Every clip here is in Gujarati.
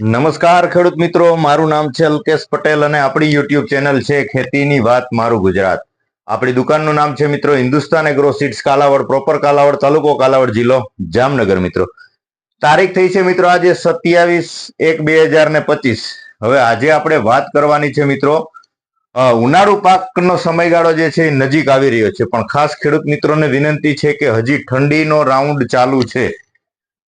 નમસ્કાર ખેડૂત મિત્રો, મારું નામ છે અલ્કેશ પટેલ અને આપણી યુટ્યુબ ચેનલ છે ખેતીની વાત મારું ગુજરાત. આપણી દુકાનનું નામ છે મિત્રો Hindustan agro seeds Kalavad proper Kalavad તાલુકો કાલાવડ જિલ્લો જામનગર મિત્રો. તારીખ થઈ છે મિત્રો આજે સત્યાવીસ એક બે હજાર ને પચીસ. હવે આજે આપણે વાત કરવાની છે મિત્રો ઉનાળુ પાકનો સમયગાળો જે છે નજીક આવી રહ્યો છે. પણ ખાસ ખેડૂત મિત્રોને વિનંતી છે કે હજી ઠંડીનો રાઉન્ડ ચાલુ છે.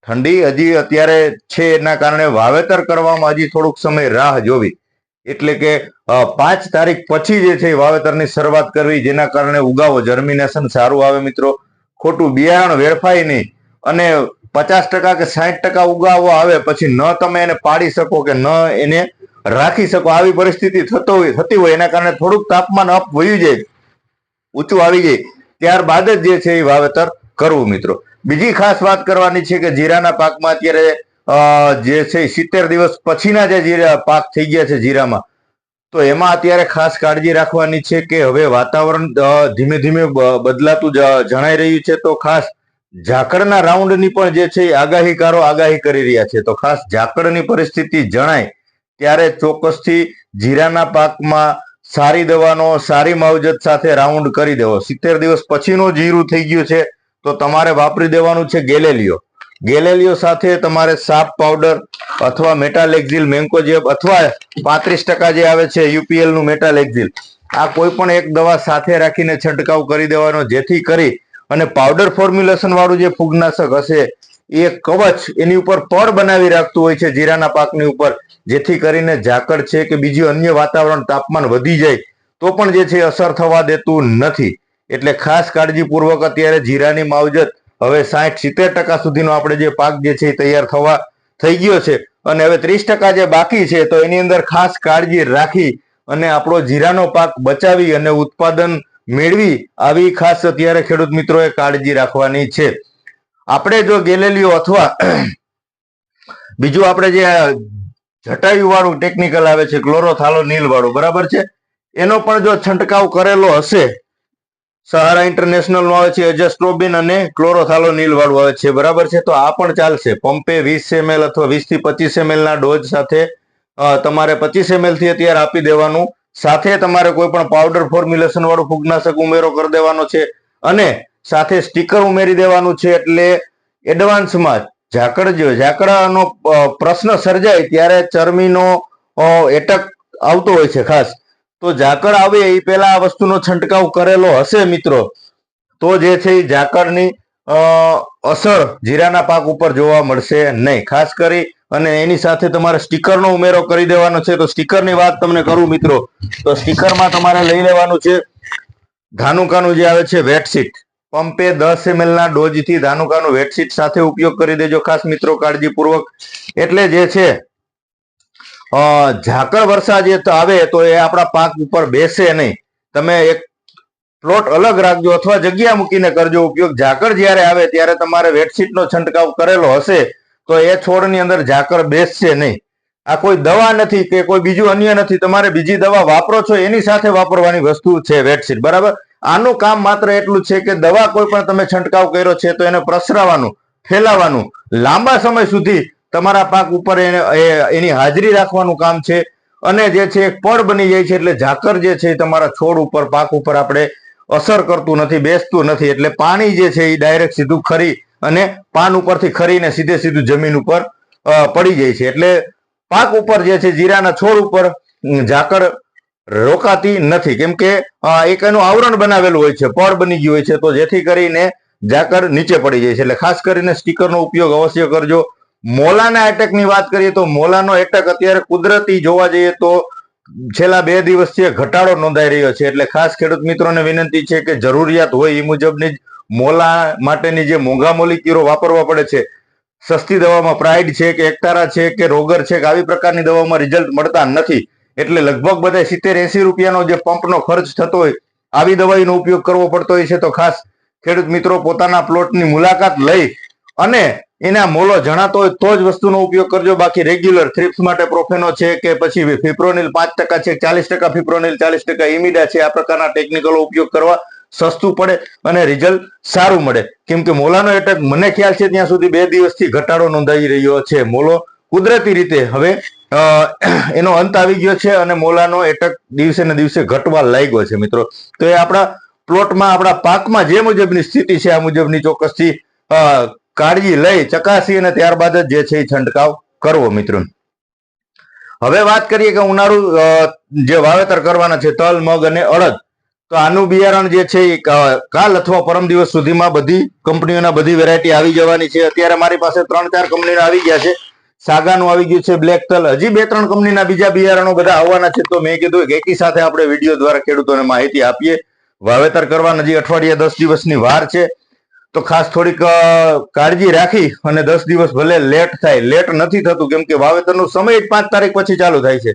ઠંડી હજી અત્યારે છે એના કારણે વાવેતર કરવામાં હજી થોડુંક સમય રાહ જોવી. એટલે કે પાંચ તારીખ પછી જે છે વાવેતરની શરૂઆત કરવી, જેના કારણે ઉગાવો જર્મિનેશન સારું આવે મિત્રો. ખોટું બિયારણ વેડફાય નહીં. અને પચાસ ટકા કે સાઠ ટકા ઉગાવો આવે પછી ન તમે એને પાડી શકો કે ન એને રાખી શકો. આવી પરિસ્થિતિ થતો હોય, થતી હોય, એના કારણે થોડુંક તાપમાન અપ વયું જાય, ઊંચું આવી જાય. ત્યારબાદ જ જે છે એ વાવેતર કરવું મિત્રો. બીજી ખાસ વાત કરવાની છે કે જીરાના પાકમાં અત્યારે જે છે સિત્તેર દિવસ પછીના જે જીરા પાક થઈ ગયા છે જીરામાં, તો એમાં અત્યારે ખાસ કાળજી રાખવાની છે કે હવે વાતાવરણ ધીમે ધીમે બદલાતું જણાઈ રહ્યું છે. તો ખાસ ઝાકળના રાઉન્ડની પણ જે છે આગાહીકારો આગાહી કરી રહ્યા છે. તો ખાસ ઝાકળની પરિસ્થિતિ જણાય ત્યારે ચોક્કસથી જીરાના પાકમાં સારી દવાનો, સારી માવજત સાથે રાઉન્ડ કરી દેવો. સિત્તેર દિવસ પછીનું જીરું થઈ ગયું છે. તો તમારે વાપરી દેવાનું છે ગેલેલિયો. ગેલેલિયો સાથે તમારે સાપ પાવડર અથવા મેટાલેક્ઝિલ મેન્કોજેબ અથવા પાંત્રીસ ટકા જે આવે છે યુપીએલનું મેટાલેક્ઝિલ, આ કોઈ પણ એક દવા સાથે રાખીને છંટકાવ કરી દેવાનો, જેથી કરી અને પાવડર ફોર્મ્યુલેશન વાળું જે ફૂગનાશક હશે, એ કવચ એની ઉપર પડ બનાવી રાખતું હોય છે જીરાના પાકની ઉપર, જેથી કરીને ઝાકળ છે કે બીજું અન્ય વાતાવરણ તાપમાન વધી જાય, તો પણ જે છે અસર થવા દેતું નથી. એટલે ખાસ કાળજીપૂર્વક અત્યારે જીરાની માવજત હવે સાઠ સિત્તેર ટકા સુધીનો આપણે જે પાક જે છે તૈયાર થવા થઈ ગયો છે. અને હવે ત્રીસ ટકા જે બાકી છે તો એની અંદર ખાસ કાળજી રાખી અને આપણો જીરાનો પાક બચાવી અને ઉત્પાદન મેળવી આવી ખાસ અત્યારે ખેડૂત મિત્રોએ કાળજી રાખવાની છે. આપણે જો ગેલેલીઓ અથવા બીજું આપણે જે જટાયુ વાળું ટેકનિકલ આવે છે ક્લોરોથાલો નીલ વાળું બરાબર છે? એનો પણ જો છંટકાવ કરેલો હશે સહારા ઇન્ટરનેશનલનું આવે છે એજસ્ટ્રોબિન અને ક્લોરોથાલોનિલ વાળું આવે છે. બરાબર છે? તો આ પણ ચાલશે. પંપે વીસ એમએલ અથવા વીસથી પચીસ એમએલ ના ડોઝ સાથે તમારે પચીસ એમએલથી અત્યારે આપી દેવાનું. સાથે તમારે કોઈ પણ પાવડર ફોર્મ્યુલેશન વાળું ફૂગનાશક ઉમેરો કરી દેવાનો છે અને સાથે સ્ટીકર ઉમેરી દેવાનું છે એટલે એડવાન્સમાં ઝાકળ ઝાકડાનો પ્રશ્ન સર્જાય ત્યારે ચરમીનો એટક આવતો હોય છે ખાસ. તો ઝાકળ આવે એ પહેલા આ વસ્તુનો છંટકાવ કરેલો હશે, મિત્રો. તો જે છે એ ઝાકળની અસર જીરાના પાક ઉપર જોવા મળશે નહીં. ખાસ કરી અને એની સાથે તમારે સ્ટીકરનો ઉમેરો કરી દેવાનો છે. તો સ્ટીકરની વાત તમને કરું, મિત્રો. તો સ્ટીકરમાં તમારે લઈ લેવાનું છે ધાનુકાનું જે આવે છે વેટશીટ પંપે દસ એમએલ ના ડોઝથી ધાનુકાનું વેટશીટ સાથે ઉપયોગ કરી દેજો. ખાસ મિત્રો, કાળજીપૂર્વક. એટલે જે છે ઝાકળ વરસાદ જે આવે તો એ આપણા પાક ઉપર બેસે નહીં. તમે એક પ્લોટ અલગ રાખજો અથવા જગ્યા મૂકીને કરજો ઉપયોગ. ઝાકળ જ્યારે આવે ત્યારે તમારે વેટશીટનો છંટકાવ કરેલો હશે તો એ છોડની અંદર ઝાકળ બેસશે નહીં. આ કોઈ દવા નથી કે કોઈ બીજું અન્ય નથી. તમારે બીજી દવા વાપરો છો એની સાથે વાપરવાની વસ્તુ છે વેટશીટ બરાબર? આનું કામ માત્ર એટલું છે કે દવા કોઈ પણ તમે છંટકાવ કર્યો છે તો એને પ્રસરાવાનું, ફેલાવાનું. લાંબા સમય સુધી તમારા પાક ઉપર એને- હાજરી રાખવાનું કામ છે. અને જે છે એક પડ બની જાય છે, એટલે ઝાકર જે છે તમારા છોડ ઉપર, પાક ઉપર આપણે અસર કરતું નથી, બેસતું નથી. એટલે પાણી જે છે એ ડાયરેક્ટ સીધું ખરી અને પાન ઉપરથી ખરીને સીધે સીધું જમીન ઉપર પડી જાય છે. એટલે પાક ઉપર જે છે જીરાના છોડ ઉપર ઝાકર રોકાતી નથી. કેમ કે એક એનું આવરણ બનાવેલું હોય છે પડ બની ગયું હોય છે, તો જેથી કરીને ઝાકર નીચે પડી જાય છે. એટલે ખાસ કરીને સ્ટીકરનો ઉપયોગ અવશ્ય કરજો. મોલાના એટેકની વાત કરીએ તો મોલાનો એટેક અત્યારે કુદરતી જોવા જઈએ તો છેલ્લા બે દિવસથી ઘટાડો નોંધાઈ રહ્યો છે. એટલે ખાસ ખેડૂત મિત્રોને વિનંતી છે કે જરૂરિયાત હોય એ મુજબની જ મોલા માટેની જે મોંઘા કીરો વાપરવા પડે છે, સસ્તી દવામાં પ્રાઇડ છે કે એકતારા છે કે રોગર છે કે આવી પ્રકારની દવામાં રિઝલ્ટ મળતા નથી. એટલે લગભગ બધા સિત્તેર એસી રૂપિયાનો જે પંપનો ખર્ચ થતો હોય, આવી દવાઈનો ઉપયોગ કરવો પડતો હોય છે. તો ખાસ ખેડૂત મિત્રો પોતાના પ્લોટની મુલાકાત લઈ અને એના મોલો જણાતો હોય તો જ વસ્તુનો ઉપયોગ કરજો. બાકી રેગ્યુલર થ્રિપ્સ માટે પ્રોફેનો છે કે પછી ફિપ્રોનિલ પાંચ ટકા છે, ચાલીસ ટકા ફિપ્રોનિલ ચાલીસ ટકા ઇમિડા છે, આ પ્રકારના ટેકનિકલો ઉપયોગ કરવા સસ્તું પડે અને રિઝલ્ટ સારું મળે. કેમ કે મોલાનો એટેક મને ખ્યાલ છે ત્યાં સુધી બે દિવસથી ઘટાડો નોંધાઈ રહ્યો છે. મોલો કુદરતી રીતે હવે એનો અંત આવી ગયો છે અને મોલાનો એટક દિવસે ને દિવસે ઘટવા લાગ્યો છે મિત્રો. તો એ આપણા પ્લોટમાં આપણા પાકમાં જે મુજબની સ્થિતિ છે, આ મુજબની ચોક્કસથી કાળજી લઈ ચકાસી અને ત્યારબાદ જ જે છે એ છંટકાવ કરવો મિત્રો હવે વાત કરીએ કે ઉનાળુ જે વાવેતર કરવાના છે, તલ, મગ અને અડદ. તો આનું બિયારણ જે છે એ કાલ અથવા પરમ દિવસ સુધીમાં બધી કંપનીઓના બધી વેરાયટી આવી જવાની છે. અત્યારે મારી પાસે ત્રણ ચાર કંપનીના આવી ગયા છે. સાગાનું આવી ગયું છે, બ્લેક તલ. હજી બે ત્રણ કંપનીના બીજા બિયારણો બધા આવવાના છે. તો મેં કીધું કે એકી સાથે આપણે વીડિયો દ્વારા ખેડૂતોને માહિતી આપીએ. વાવેતર કરવાના હજી અઠવાડિયા દસ દિવસની વાર છે. તો ખાસ થોડીક કાળજી રાખી અને દસ દિવસ ભલે લેટ થાય. લેટ નથી થતું, કેમ કે વાવેતરનો સમય જ પાંચ તારીખ પછી ચાલુ થાય છે.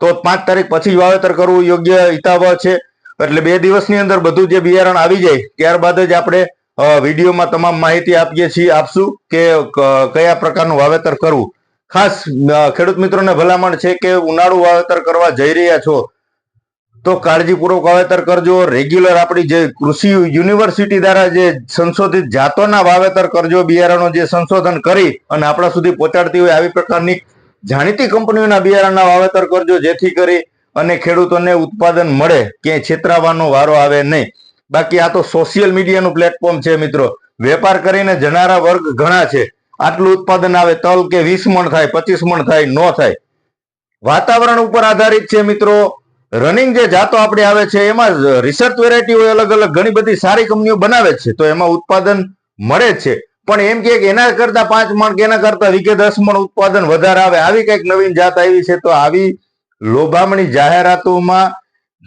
તો પાંચ તારીખ પછી વાવેતર કરવું યોગ્ય હિતાવહ છે. એટલે બે દિવસની અંદર બધું જે બિયારણ આવી જાય, ત્યારબાદ જ આપણે વિડીયોમાં તમામ માહિતી આપીએ છીએ, આપશું કે કયા પ્રકારનું વાવેતર કરવું. ખાસ ખેડૂત મિત્રોને ભલામણ છે કે ઉનાળુ વાવેતર કરવા જઈ રહ્યા છો તો કાળજીપૂર્વક વાવેતર કરજો. રેગ્યુલર આપણી જે કૃષિ યુનિવર્સિટી દ્વારા જે સંશોધિત જાતોના વાવેતર કરજો. બિયારણો જે સંશોધન કરી અને આપણા સુધી પહોંચાડતી હોય આવી પ્રકારની જાણીતી કંપનીઓના બિયારણના વાવેતર કરજો. જેથી કરી અને ખેડૂતોને ઉત્પાદન મળે. ક્યાંય છેતરાવાનો વારો આવે નહીં. બાકી આ તો સોશિયલ મીડિયાનું પ્લેટફોર્મ છે મિત્રો. વેપાર કરીને જનારા વર્ગ ઘણા છે. આટલું ઉત્પાદન આવે તલ કે વીસ મણ થાય, પચીસ મણ થાય, ન થાય. વાતાવરણ ઉપર આધારિત છે મિત્રો. રનિંગ જે જાતો આપણે આવે છે, એમાં રિસર્ચ વેરાયટીઓ અલગ અલગ ઘણી બધી સારી કંપનીઓ બનાવે છે. તો એમાં ઉત્પાદન મળે છે. પણ એમ કે એના કરતા પાંચ મણ કે એના કરતા વીકે દસ મણ ઉત્પાદન વધારે આવે. આવી કંઈક નવીન જાત આવી છે, તો આવી લોભામણી જાહેરાતોમાં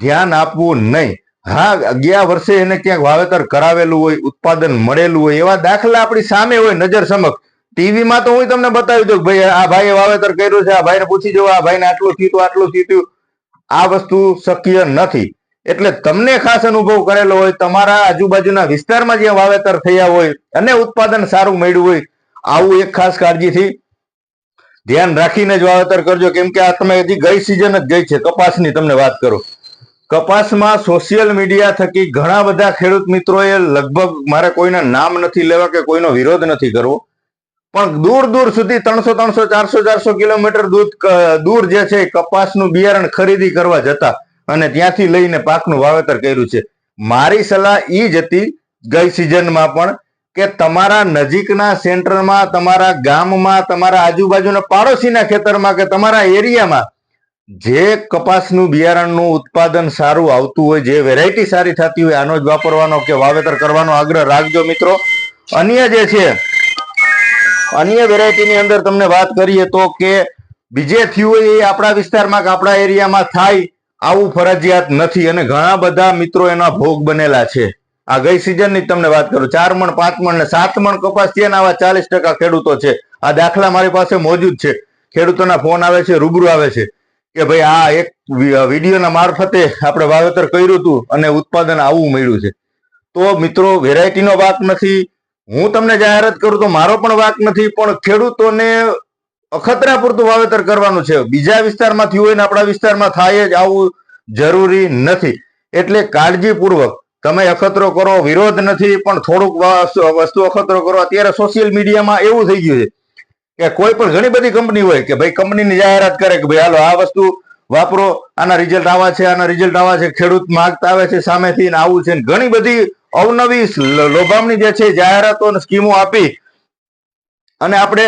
ધ્યાન આપવું નહીં. હા, ગયા વર્ષે એને ક્યાંક વાવેતર કરાવેલું હોય, ઉત્પાદન મળેલું હોય, એવા દાખલા આપણી સામે હોય નજર સમક્ષ. ટીવીમાં તો હું તમને બતાવી દઉં ભાઈ, આ ભાઈએ વાવેતર કર્યું છે, આ ભાઈને પૂછી જવું, આ ભાઈને આટલું થયું આટલું થયું. આ વસ્તુ શક્ય નથી. એટલે તમને ખાસ અનુભવ કરેલો હોય, તમારા આજુબાજુના વિસ્તારમાં જ્યાં વાવેતર થયા હોય અને ઉત્પાદન સારું મળ્યું હોય, આવું એક ખાસ કાળજીથી ધ્યાન રાખીને જ વાવેતર કરજો. કેમ કે આ તમે હજી ગઈ સિઝન જ ગઈ છે, કપાસની તમને વાત કરો. કપાસમાં સોશિયલ મીડિયા થકી ઘણા બધા ખેડૂત મિત્રોએ લગભગ મારે કોઈના નામ નથી લેવા કે કોઈનો વિરોધ નથી કરવો. પણ દૂર દૂર સુધી ત્રણસો ત્રણસો, ચારસો ચારસો કિલોમીટર દૂર જે છે કપાસનું બિયારણ ખરીદી કરવા જતા અને ત્યાંથી લઈને પાકનું વાવેતર કર્યું છે. મારી સલાહ એ જ હતી ગઈ સિઝનમાં પણ કે તમારા નજીકના સેન્ટરમાં, તમારા ગામમાં, તમારા આજુબાજુના પાડોશીના ખેતરમાં કે તમારા એરિયામાં જે કપાસનું બિયારણનું ઉત્પાદન સારું આવતું હોય, જે વેરાયટી સારી થતી હોય, આનો જ વાપરવાનો કે વાવેતર કરવાનો આગ્રહ રાખજો મિત્રો. અન્ય જે છે અન્ય વેરાયટીની અંદર તમને વાત કરીએ તો કે બીજે થયું હોય એ આપણા વિસ્તારમાં આપણા એરિયામાં થાય આવું ફરજિયાત નથી. અને ઘણા બધા મિત્રો એના ભોગ બનેલા છે. આ ગઈ સિઝનની તમને વાત કરું. ચાર મણ, પાંચ મણ ને સાત મણ કપાસ છે આવા ચાલીસ ટકા ખેડૂતો છે. આ દાખલા મારી પાસે મોજૂદ છે. ખેડૂતોના ફોન આવે છે, રૂબરૂ આવે છે કે ભાઈ આ એક વિડીયોના મારફતે આપણે વાવેતર કર્યું હતું અને ઉત્પાદન આવું મળ્યું છે. તો મિત્રો વેરાયટીનો વાત નથી. હું તમને જાહેરાત કરું તો મારો પણ વાક નથી, પણ ખેડૂતોને અખતરા પૂરતું વાવેતર કરવાનું છે. બીજા વિસ્તારમાં થયું હોય ને આપણા વિસ્તારમાં થાય જ આવું જરૂરી નથી. એટલે કાળજીપૂર્વક તમે અખતરો કરો, વિરોધ નથી, પણ થોડુંક વસ્તુ અખતરો કરો. અત્યારે સોશિયલ મીડિયામાં એવું થઈ ગયું છે કે કોઈ પણ ઘણી બધી કંપની હોય કે ભાઈ કંપનીની જાહેરાત કરે કે ભાઈ, હાલો, આ વસ્તુ વાપરો, આના રિઝલ્ટ આવા છે, આના રિઝલ્ટ આવા છે, ખેડૂત માગતા આવે છે સામેથી ને આવું છે. ઘણી બધી અવનવી લોભામણી જે છે જાહેરાતો અને સ્કીમો આપી અને આપણે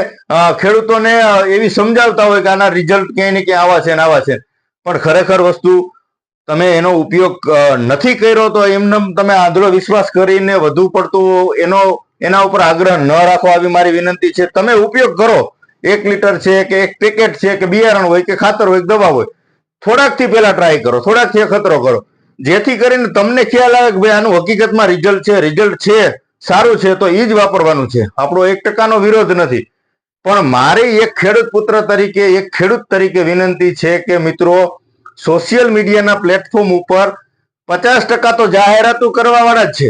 ખેડૂતોને એવી સમજાવતા હોય કે આના રિઝલ્ટ ક્યાંય ને ક્યાંય આવા છે ને આવા છે. પણ ખરેખર વસ્તુ તમે એનો ઉપયોગ નથી કર્યો તો એમને તમે આંધળો વિશ્વાસ કરીને વધુ પડતું એનો, એના ઉપર આગ્રહ ન રાખો આવી મારી વિનંતી છે. તમે ઉપયોગ કરો. એક લીટર છે કે એક પેકેટ છે કે બિયારણ હોય કે ખાતર હોય દવા હોય. થોડાકથી પહેલા ટ્રાય કરો. થોડાકથી ખતરો કરો. જેથી કરીને તમને ખ્યાલ આવે કે ભાઈ આનું હકીકતમાં રિઝલ્ટ છે રિઝલ્ટ છે, સારું છે, તો એ જ વાપરવાનું છે. આપણો એક ટકાનો વિરોધ નથી. પણ મારી એક ખેડૂત પુત્ર તરીકે, એક ખેડૂત તરીકે વિનંતી છે કે મિત્રો સોશિયલ મીડિયાના પ્લેટફોર્મ ઉપર પચાસ ટકા તો જાહેરાતો કરવાવાળા જ છે.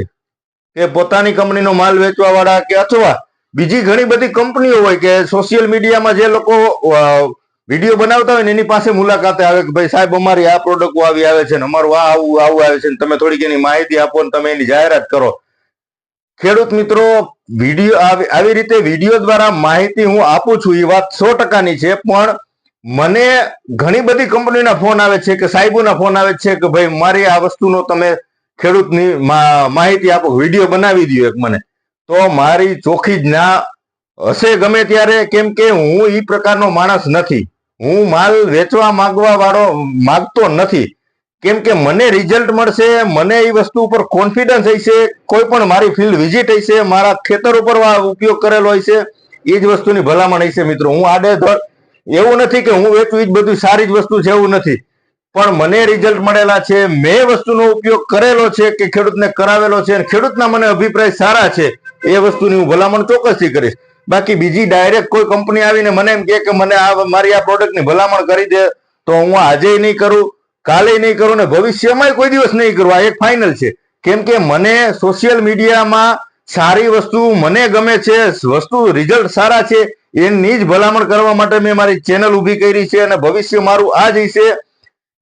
કે પોતાની કંપનીનો માલ વેચવાવાળા કે અથવા બીજી ઘણી બધી કંપનીઓ હોય કે સોશિયલ મીડિયામાં જે લોકો વીડિયો બનાવતા હોય ને એની પાસે મુલાકાતે આવે કે ભાઈ સાહેબ, અમારી આ પ્રોડક્ટ આવી આવે છે ને અમારું આ આવું આવું આવે છે ને તમે થોડીક એની માહિતી આપો ને તમે એની જાહેરાત કરો. ખેડૂત મિત્રો, વીડિયો આવી રીતે વીડિયો દ્વારા માહિતી હું આપું છું, એ વાત સો ટકાની છે, પણ મને ઘણી બધી કંપનીના ફોન આવે છે કે સાહેબોના ફોન આવે છે કે ભાઈ મારી આ વસ્તુનો તમે ખેડૂતની માહિતી આપો, વીડિયો બનાવી દો એક મને. તો મારી ચોખ્ખી જ ના હશે ગમે ત્યારે, કેમ કે હું એ પ્રકારનો માણસ નથી. હું માલ વેચવા માંગવા વાળો માગતો નથી. કેમ કે મને રિઝલ્ટ મળશે, મને એ વસ્તુ ઉપર કોન્ફિડન્સ હશે, કોઈ પણ મારી ફિલ્ડ વિઝિટ હશે, મારા ખેતર ઉપર ઉપયોગ કરેલો હશે એ જ વસ્તુની ભલામણ હશે મિત્રો. હું આડેધડ, એવું નથી કે હું વેચું એ જ બધું સારી જ વસ્તુ છે એવું નથી. પણ મને રિઝલ્ટ મળેલા છે, મેં વસ્તુનો ઉપયોગ કરેલો છે કે ખેડૂતને કરાવેલો છે ખેડૂતના મને અભિપ્રાય સારા છે, એ વસ્તુની હું ભલામણ ચોક્કસથી કરીશ. બાકી બીજી ડાયરેક્ટ કોઈ કંપની આવીને મને એમ કે મને આ મારી આ પ્રોડક્ટની ભલામણ કરી દે, તો હું આજે નહીં કરું, કાલે નહીં કરું ને ભવિષ્યમાં કોઈ દિવસ નહીં કરું. આ એક ફાઇનલ છે. કેમ કે મને સોશિયલ મીડિયામાં સારી વસ્તુ મને ગમે છે, વસ્તુ રિઝલ્ટ સારા છે, એની જ ભલામણ કરવા માટે મેં મારી ચેનલ ઊભી કરી છે અને ભવિષ્ય મારું આ જ હશે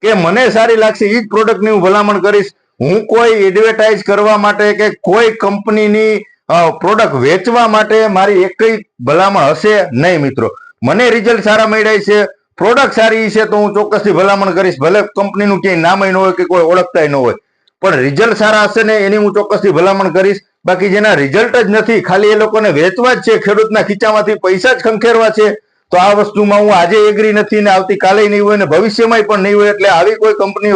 કે મને સારી લાગશે એ જ પ્રોડક્ટની હું ભલામણ કરીશ. હું કોઈ એડવર્ટાઇઝ કરવા માટે કે કોઈ કંપનીની પ્રોડક્ટ વેચવા માટે મારી એકય ભલામણ હશે? નહીં મિત્રો. મને રિઝલ્ટ સારા મળ્યા છે પ્રોડક્ટ સારી છે તો હું ચોક્કસથી ભલામણ કરીશ. ભલે કંપનીનું ક્યાંય નામ ન હોય કે કોઈ ઓળખતા ન હોય. પણ રિઝલ્ટ સારા હશે ને એની હું ચોક્કસથી ભલામણ કરીશ. બાકી જેના રિઝલ્ટ જ નથી, ખાલી એ લોકોને વેચવા જ છે, ખેડૂતના ખીચામાંથી પૈસા જ ખંખેરવા છે, તો આ વસ્તુમાં હું આજે એગ્રી નથી ને આવતીકાલે નહીં હોય ને ભવિષ્યમાં પણ નહીં હોય એટલે આવી કોઈ કંપની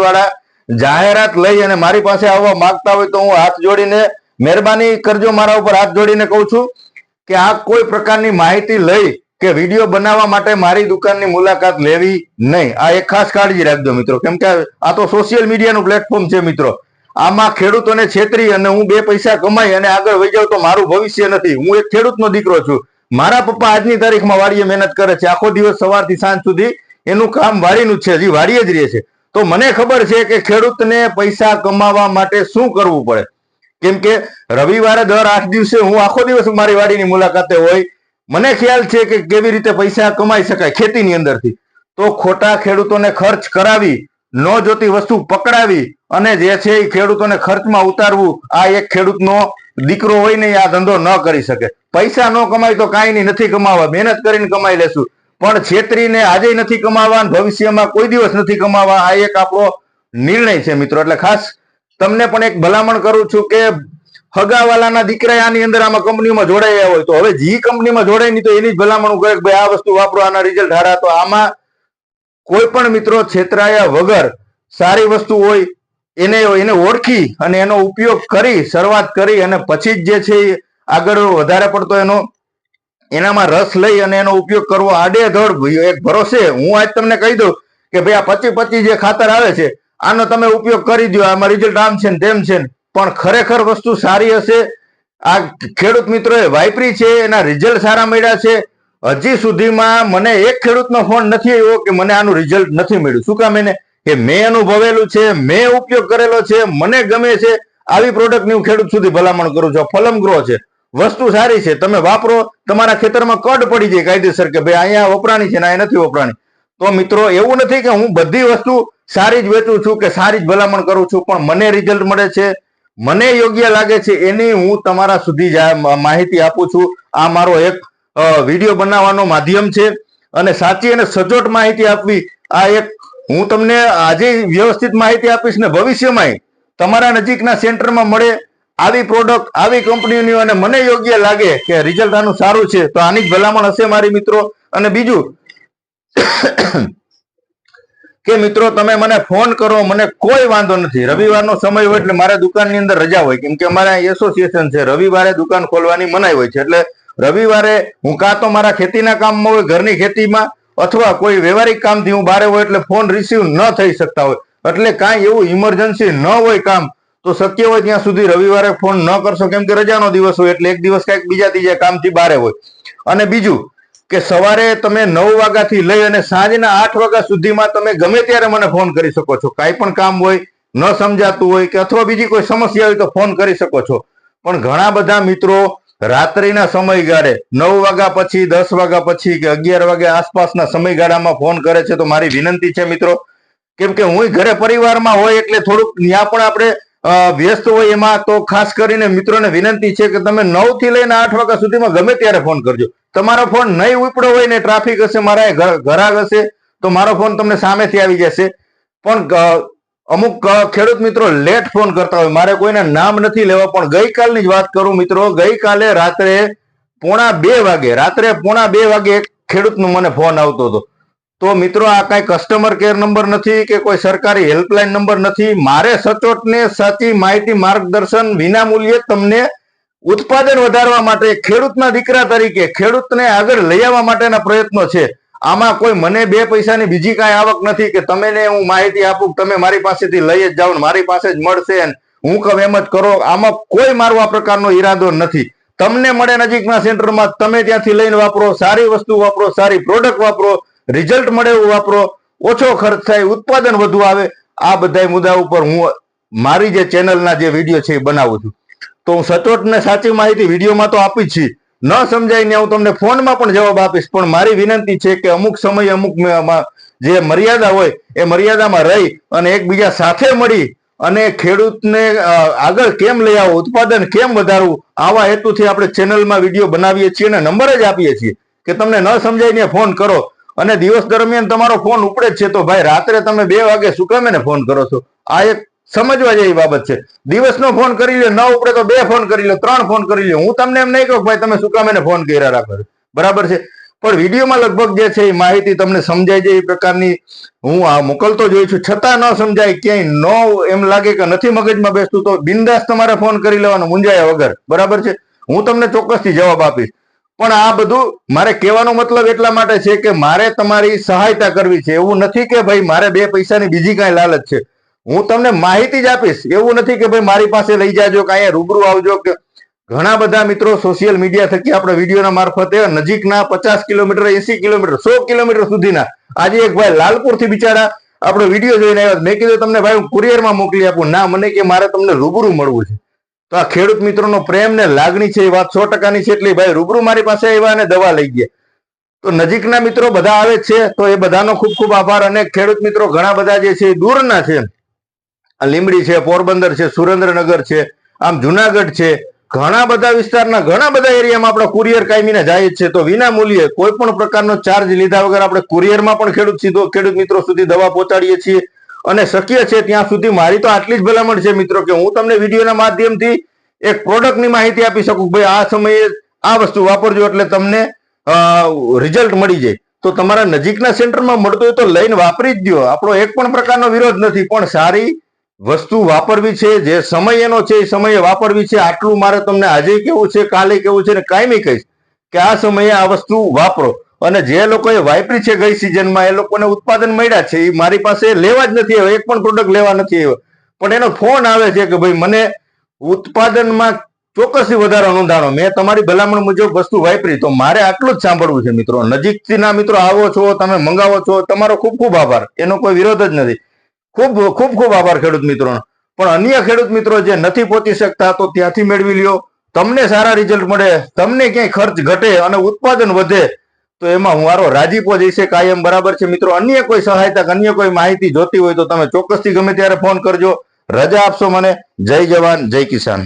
જાહેરાત લઈ અને મારી પાસે આવવા માંગતા હોય તો હું હાથ જોડીને મહેરબાની કરજો, મારા ઉપર હાથ જોડીને કહું છું કે આ કોઈ પ્રકારની માહિતી લઈ કે વીડિયો બનાવવા માટે મારી દુકાનની મુલાકાત લેવી નહીં. આ એક ખાસ કાળજી રાખજો મિત્રો. કેમ કે આ તો સોશિયલ મીડિયાનું પ્લેટફોર્મ છે મિત્રો. આમાં ખેડૂતોને છેતરી અને હું બે પૈસા કમાઈ અને આગળ વહી જાઉં તો મારું ભવિષ્ય નથી. હું એક ખેડૂતનો દીકરો છું. મારા પપ્પા આજની તારીખમાં વાડીએ મહેનત કરે છે. આખો દિવસ સવારથી સાંજ સુધી એનું કામ વાડીનું જ છે. હજી વાડીએ જ રહે છે. તો મને ખબર છે કે ખેડૂતને પૈસા કમાવા માટે શું કરવું પડે? કેમ કે રવિવારે દર આઠ દિવસે હું આખો દિવસ મારી વાડીની મુલાકાતે હોય. મને ખ્યાલ છે કે કેવી રીતે પૈસા કમાઈ શકાય ખેતીની અંદરથી. તો ખોટા ખેડૂતોને ખર્ચ કરાવી, ન જોતી વસ્તુ પકડાવી અને જે છે એ ખેડૂતોને ખર્ચમાં ઉતારવું, આ એક ખેડૂતનો દીકરો હોય ને આ ધંધો ન કરી શકે. પૈસા ન કમાય તો કાંઈ નહીં, નથી કમાવા. મહેનત કરીને કમાઈ લેશું. પણ છેતરીને આજે નથી કમાવા ભવિષ્યમાં કોઈ દિવસ નથી કમાવા, આ એક આપણો નિર્ણય છે મિત્રો. એટલે ખાસ તમને પણ એક ભલામણ કરું છું કે હગાવાલાના દીકરા આની અંદર આમાં કંપનીમાં જોડાયા હોય તો હવે જે કંપનીમાં જોડાય નહીં તો એની જ ભલામણ કરે કે ભાઈ આ વસ્તુ વાપરો, આના રિઝલ્ટ હારા તો આમાં કોઈ પણ મિત્રો છેતરાયા વગર સારી વસ્તુ હોય, એને એને ઓળખી અને એનો ઉપયોગ કરી, શરૂઆત કરી અને પછી જ જે છે આગળ વધારે પડતો એનો એનામાં રસ લઈ અને એનો ઉપયોગ કરવો આડેધડ એક ભરોસે. હું આજ તમને કહી દઉં કે ભાઈ આ પચી પચી જે ખાતર આવે છે આનો તમે ઉપયોગ કરી દો આમાં રિઝલ્ટ આમ છે ને તેમ છે ને. પણ ખરેખર વસ્તુ સારી હશે. આ ખેડૂત મિત્રોએ વાપરી છે, એના રિઝલ્ટ સારા મળ્યા છે. હજી સુધીમાં મને એક ખેડૂતનો ફોન નથી આવ્યો કે મને આનું રિઝલ્ટ નથી મળ્યું. શું કામ એને? કે મેં અનુભવેલું છે, મેં ઉપયોગ કરેલો છે, મને ગમે છે. આવી પ્રોડક્ટની હું ખેડૂત સુધી ભલામણ કરું છું. ફલમ ગ્રો છે. વસ્તુ સારી છે. તમે વાપરો, તમારા ખેતરમાં કડ પડી જાય કાયદેસર કે ભાઈ અહીંયા વપરાણી છે ને અહીંયા નથી વપરાણી. તો મિત્રો, એવું નથી કે હું બધી વસ્તુ સારી જ વેચું છું કે સારી જ ભલામણ કરું છું, પણ મને રિઝલ્ટ મળે છે, મને યોગ્ય લાગે છે એની હું તમારા સુધી માહિતી આપું છું. આ મારો એક વીડિયો બનાવવાનો માધ્યમ છે અને સાચી અને સચોટ માહિતી આપવી આ એક હું તમને આજે વ્યવસ્થિત માહિતી આપીશ ને ભવિષ્યમાં તમારા નજીકના સેન્ટરમાં મળે આવી પ્રોડક્ટ આવી કંપનીઓની અને મને યોગ્ય લાગે કે રિઝલ્ટ આનું સારું છે, તો આની જ ભલામણ હશે મારી મિત્રો. અને બીજું કે મિત્રો, તમે મને ફોન કરો, મને કોઈ વાંધો નથી. રવિવારનો સમય હોય એટલે મારા દુકાનની અંદર રજા હોય. કેમ કે અમારા એસોસિએશન છે. રવિવારે દુકાન ખોલવાની મનાઈ હોય છે. એટલે રવિવારે હું કાં તો મારા ખેતીના કામમાં હોય, ઘરની ખેતીમાં, અથવા કોઈ વ્યવહારિક કામથી હું બારે હોય એટલે ફોન રિસીવ ન થઈ શકતા હોય. એટલે કાંઈ એવું ઇમરજન્સી ન હોય કામ, તો શક્ય હોય ત્યાં સુધી રવિવારે ફોન ન કરશો. કેમ કે રજાનો દિવસ હોય એટલે એક દિવસ કાંઈક બીજા ત્રીજા કામથી બારે હોય. અને બીજું કે સવારે તમે નવ વાગ્યાથી લઈ અને સાંજના આઠ વાગ્યા સુધીમાં તમે ગમે ત્યારે મને ફોન કરી શકો છો. કાંઈ પણ કામ હોય, ન સમજાતું હોય કે અથવા બીજી કોઈ સમસ્યા હોય તો ફોન કરી શકો છો. પણ ઘણા બધા મિત્રો રાત્રિના સમયગાળે નવ વાગ્યા પછી, દસ વાગ્યા પછી કે અગિયાર વાગ્યા આસપાસના સમયગાળામાં ફોન કરે છે તો મારી વિનંતી છે મિત્રો, કેમ કે હું ઘરે પરિવારમાં હોય એટલે થોડુંક ત્યાં પણ આપણે વ્યસ્ત હોય એમાં તો ખાસ કરીને મિત્રોને વિનંતી છે કે તમે નવથી લઈને આઠ વાગ્યા સુધીમાં ગમે ત્યારે ફોન કરજો. તમારો ફોન નહીં ઉપડો હોય ને ટ્રાફિક હશે, મારા ઘરાક હશે, તો મારો ફોન તમને સામેથી આવી જશે. પણ અમુક ખેડૂત મિત્રો લેટ ફોન કરતા હોય, મારે કોઈના નામ નથી લેવા, પણ ગઈકાલની જ વાત કરું મિત્રો, ગઈકાલે રાત્રે પોણા બે વાગે, રાત્રે પોણા બે વાગે એક ખેડૂતનો મને ફોન આવતો હતો. તો મિત્રો, આ કાંઈ કસ્ટમર કેર નંબર નથી કે કોઈ સરકારી હેલ્પલાઇન નંબર નથી, મારે સચોટને સાચી માહિતી માર્ગદર્શન વિના મૂલ્યે તમને ઉત્પાદન વધારવા માટે ખેડૂતના દીકરા તરીકે ખેડૂતને આગળ લઈ આવવા માટેના પ્રયત્નો છે. આમાં કોઈ મને બે પૈસાની બીજી કાંઈ આવક નથી કે તમે હું માહિતી આપું તમે મારી પાસેથી લઈ જ જાઓ મારી પાસે જ મળશે હું કહું એમ જ કરો. આમાં કોઈ મારો આ પ્રકારનો ઈરાદો નથી. તમને મળે નજીકના સેન્ટરમાં, તમે ત્યાંથી લઈને વાપરો, સારી વસ્તુ વાપરો, સારી પ્રોડક્ટ વાપરો, રિઝલ્ટ મળે એવું વાપરો, ઓછો ખર્ચ થાય, ઉત્પાદન વધુ આવે, આ બધા મુદ્દા ઉપર હું મારી જે ચેનલના જે વીડિયો છે એ બનાવું છું. તો હું સચોટ ને સાચી માહિતી વિડીયોમાં તો આપી જ છી. ન સમજાય ને હું તમને ફોનમાં પણ જવાબ આપીશ, પણ મારી વિનંતી છે કે અમુક સમય અમુક જે મર્યાદા હોય એ મર્યાદામાં રહી અને એકબીજા સાથે મળી અને ખેડૂતને આગળ કેમ લઈ આવો ઉત્પાદન કેમ વધારવું, આવા હેતુથી આપણે ચેનલમાં વીડિયો બનાવીએ છીએ અને નંબર જ આપીએ છીએ કે તમને ન સમજાય ફોન કરો. અને દિવસ દરમિયાન તમારો ફોન ઉપડે છે, તો ભાઈ રાત્રે તમે બે વાગે શું કામે ફોન કરો છો? આ એક સમજવા જેવી બાબત છે. દિવસનો ફોન કરી લો ન ઉપડે તો બે ફોન કરી લો ત્રણ ફોન કરી લો હું તમને એમ નહીં કહું ભાઈ તમે શું કામ એને ફોન કર્યા રાખો. બરાબર છે? પણ વિડીયોમાં લગભગ જે છે એ માહિતી તમને સમજાય છે એ પ્રકારની હું આ મોકલતો જોઈ છું. છતાં ન સમજાય ક્યાંય ન એમ લાગે કે નથી મગજમાં બેસતું તો બિંદાસ તમારે ફોન કરી લેવાનો મુંજાયા વગર. બરાબર છે? હું તમને ચોક્કસથી જવાબ આપીશ. પણ આ બધું મારે કહેવાનો મતલબ એટલા માટે છે કે મારે તમારી સહાયતા કરવી છે. એવું નથી કે ભાઈ મારે બે પૈસાની બીજી કાંઈ લાલચ છે. હું તમને માહિતી જ આપીશ. એવું નથી કે ભાઈ મારી પાસે લઈ જાજો કે અહીંયા રૂબરૂ આવજો કે ઘણા બધા મિત્રો સોશિયલ મીડિયા થકી આપણે વિડીયોના મારફતે નજીકના પચાસ કિલોમીટર, એસી કિલોમીટર, સો કિલોમીટર સુધીના આજે એક ભાઈ લાલપુરથી બિચારા આપણો વીડિયો જોઈને આવ્યા મેં કીધું તમને ભાઈ હું કુરિયરમાં મોકલી આપું. ના, મને કે મારે તમને રૂબરૂ મળવું છે. તો આ ખેડૂત મિત્રોનો પ્રેમ ને લાગણી છે એ વાત સો ટકાની છે. એટલે ભાઈ રૂબરૂ મારી પાસે આવ્યા અને દવા લઈ ગયા. તો નજીકના મિત્રો બધા આવે છે. તો એ બધાનો ખૂબ ખૂબ આભાર. અને ખેડૂત મિત્રો ઘણા બધા જે છે એ દૂરના છે. આ લીંબડી છે, પોરબંદર છે, સુરેન્દ્રનગર છે, આમ જુનાગઢ છે. ઘણા બધા વિસ્તારના ઘણા બધા એરિયામાં આપણે કુરિયર કાયમીને જાય છે તો વિના મૂલ્યે કોઈ પણ પ્રકારનો ચાર્જ લીધા વગર આપણે કુરિયરમાં પણ ખેડૂત સીધો, ખેડૂત મિત્રો સુધી દવા પહોંચાડીએ છીએ. અને શક્ય છે ત્યાં સુધી મારી તો આટલી જ ભલામણ છે મિત્રો કે હું તમને વિડીયોના માધ્યમથી એક પ્રોડક્ટની માહિતી આપી શકું ભાઈ આ સમયે આ વસ્તુ વાપરજો એટલે તમને રિઝલ્ટ મળી જાય. તો તમારા નજીકના સેન્ટરમાં મળતું હોય તો લઈને વાપરી જ દો આપણો એક પણ પ્રકારનો વિરોધ નથી, પણ સારી વસ્તુ વાપરવી છે, જે સમય એનો છે, એ સમયે વાપરવી છે, આટલું મારે તમને આજે કેવું છે, કાલે કેવું છે, ને કાયમી કહીશ કે આ સમયે આ વસ્તુ વાપરો. અને જે લોકોએ વાપરી છે ગઈ સિઝનમાં, એ લોકોને ઉત્પાદન મળ્યા છે, એ મારી પાસે લેવા જ નથી આવ્યો, એક પણ પ્રોડક્ટ લેવા નથી આવ્યો. પણ એનો ફોન આવે છે કે ભાઈ, મને ઉત્પાદનમાં ચોક્કસથી વધારે અનુદાનો, મેં તમારી ભલામણ મુજબ વસ્તુ વાપરી, તો મારે આટલું જ સાંભળવું છે, મિત્રો. નજીકથી ના મિત્રો આવો છો, તમે મંગાવો છો, તમારો ખૂબ ખૂબ આભાર. એનો કોઈ વિરોધ જ નથી. ખૂબ ખૂબ ખૂબ આભાર ખેડૂત મિત્રોનો. પણ અન્ય ખેડૂત મિત્રો જે નથી પહોંચી શકતા, તો ત્યાંથી મેળવી લ્યો. તમને સારા રિઝલ્ટ મળે, તમને ક્યાંય ખર્ચ ઘટે અને ઉત્પાદન વધે, તો એમાં હું મારો રાજીપો જઈશે કાયમ બરાબર છે. મિત્રો, અન્ય કોઈ સહાયતા, અન્ય કોઈ માહિતી જોતી હોય તો તમે ચોક્કસથી ગમે ત્યારે ફોન કરજો. રજા આપશો મને. જય જવાન, જય કિસાન.